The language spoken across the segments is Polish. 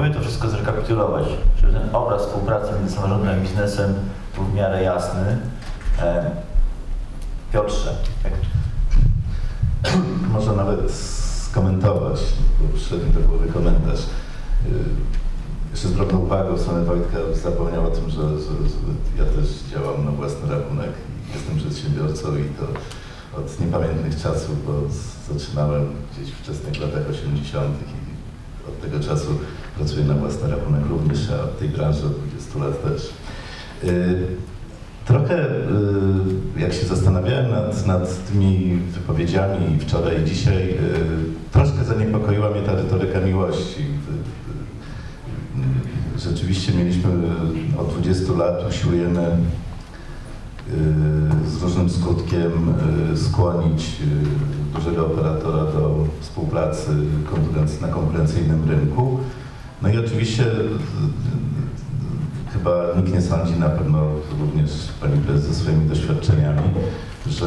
spróbuję to wszystko zrekapitulować, żeby ten obraz współpracy między samorządem a biznesem był w miarę jasny. Piotrze, Można nawet skomentować, bo mi do głowy komentarz. Yy, Jeszcze z drobną uwagą w stronę Wojtka zapomniał o tym, że, że, że ja też działam na własny rachunek jestem przedsiębiorcą i to od niepamiętnych czasów, bo zaczynałem gdzieś w wczesnych latach 80. i od tego czasu pracuję na własny rachunek również, a w tej branży od 20 lat też. Yy, Trochę y, jak się zastanawiałem nad, nad tymi wypowiedziami wczoraj i dzisiaj, y, troszkę zaniepokoiła mnie ta retoryka miłości. Y, y, Rzeczywiście mieliśmy y, od 20 lat usiłujemy y, z różnym skutkiem y, skłonić y, dużego operatora do współpracy na konkurencyjnym rynku. No i oczywiście y, chyba nikt nie sądzi, na pewno również Pani Prezes ze swoimi doświadczeniami, że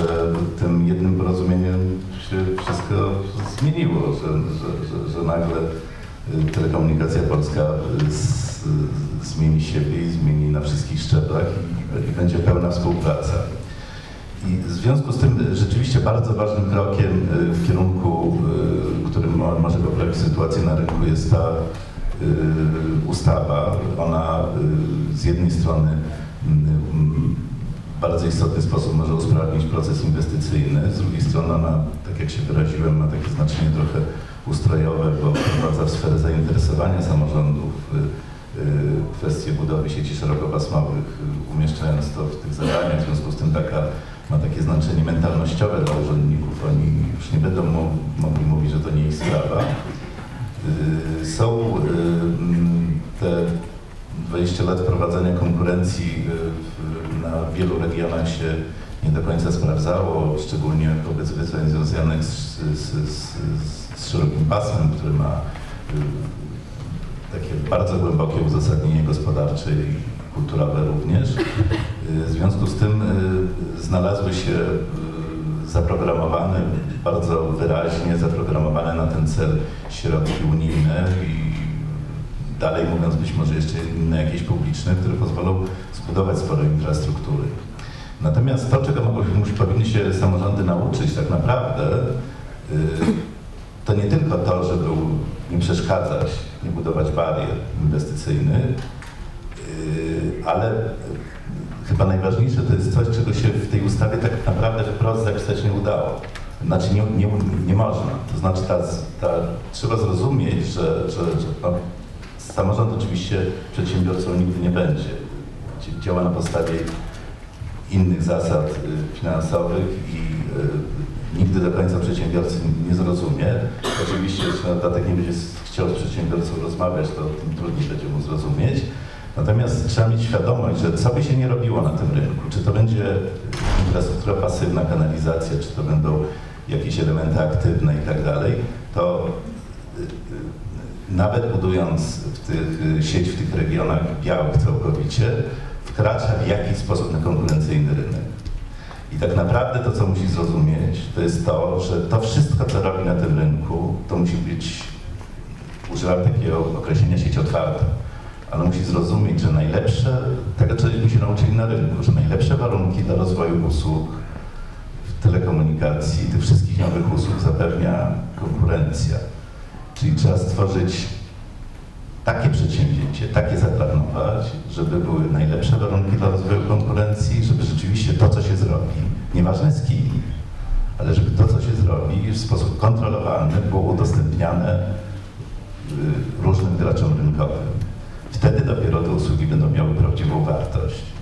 tym jednym porozumieniem się wszystko zmieniło, że, że, że, że nagle y, telekomunikacja polska y, z, zmieni siebie i zmieni na wszystkich szczeblach i, i będzie pełna współpraca. I w związku z tym rzeczywiście bardzo ważnym krokiem y, w kierunku, y, którym mo- może poprawić sytuację na rynku jest ta y, ustawa. Ona y, z jednej strony mm, w bardzo istotny sposób może usprawnić proces inwestycyjny, z drugiej strony ona, tak jak się wyraziłem, ma takie znaczenie trochę ustrojowe, bo wprowadza w sferę zainteresowania samorządów y, y, kwestie budowy sieci szerokopasmowych, y, umieszczając to w tych zadaniach, w związku z tym taka, ma takie znaczenie mentalnościowe dla urzędników. Oni już nie będą mo mogli mówić, że to nie ich sprawa. Są mm, te 20 lat prowadzenia konkurencji na wielu regionach się nie do końca sprawdzało, szczególnie wobec wyzwań związanych z, z, z, z szerokim pasmem, który ma y, takie bardzo głębokie uzasadnienie gospodarcze i kulturowe również. Y, W związku z tym y, znalazły się zaprogramowane, bardzo wyraźnie zaprogramowane na ten cel środki unijne i dalej mówiąc być może jeszcze inne jakieś publiczne, które pozwolą zbudować sporo infrastruktury. Natomiast to, czego mogą, powinny się samorządy nauczyć tak naprawdę, to nie tylko to, żeby nie przeszkadzać, nie budować barier inwestycyjnych, y, ale chyba najważniejsze to jest coś, czego się w tej ustawie tak naprawdę wprost zapisać nie udało. Znaczy nie, nie, nie można. To znaczy ta, ta, trzeba zrozumieć, że, że, że no, samorząd oczywiście przedsiębiorcą nigdy nie będzie. Dzie- Działa na podstawie innych zasad y, finansowych i y, nigdy do końca przedsiębiorcy nie zrozumie. Oczywiście, jeśli dodatek nie będzie chciał z przedsiębiorcą rozmawiać, to tym trudniej będzie mu zrozumieć. Natomiast trzeba mieć świadomość, że co by się nie robiło na tym rynku, czy to będzie infrastruktura pasywna, kanalizacja, czy to będą jakieś elementy aktywne i tak dalej, to y, y, nawet budując w tych, y, sieć w tych regionach białych całkowicie, wkracza w jakiś sposób na konkurencyjny rynek. I tak naprawdę to, co musi zrozumieć, to jest to, że to wszystko, co robi na tym rynku, to musi być, używam takiego określenia sieć otwarta, ale musi zrozumieć, że najlepsze, tego czegośmy się nauczyli na rynku, że najlepsze warunki dla rozwoju usług w telekomunikacji, tych wszystkich nowych usług zapewnia konkurencja. Czyli trzeba stworzyć takie przedsięwzięcie, takie zaplanować, żeby były najlepsze warunki dla rozwoju konkurencji, nieważne z kim, ale żeby to, co się zrobi w sposób kontrolowany było udostępniane y, różnym graczom rynkowym. Wtedy dopiero te usługi będą miały prawdziwą wartość.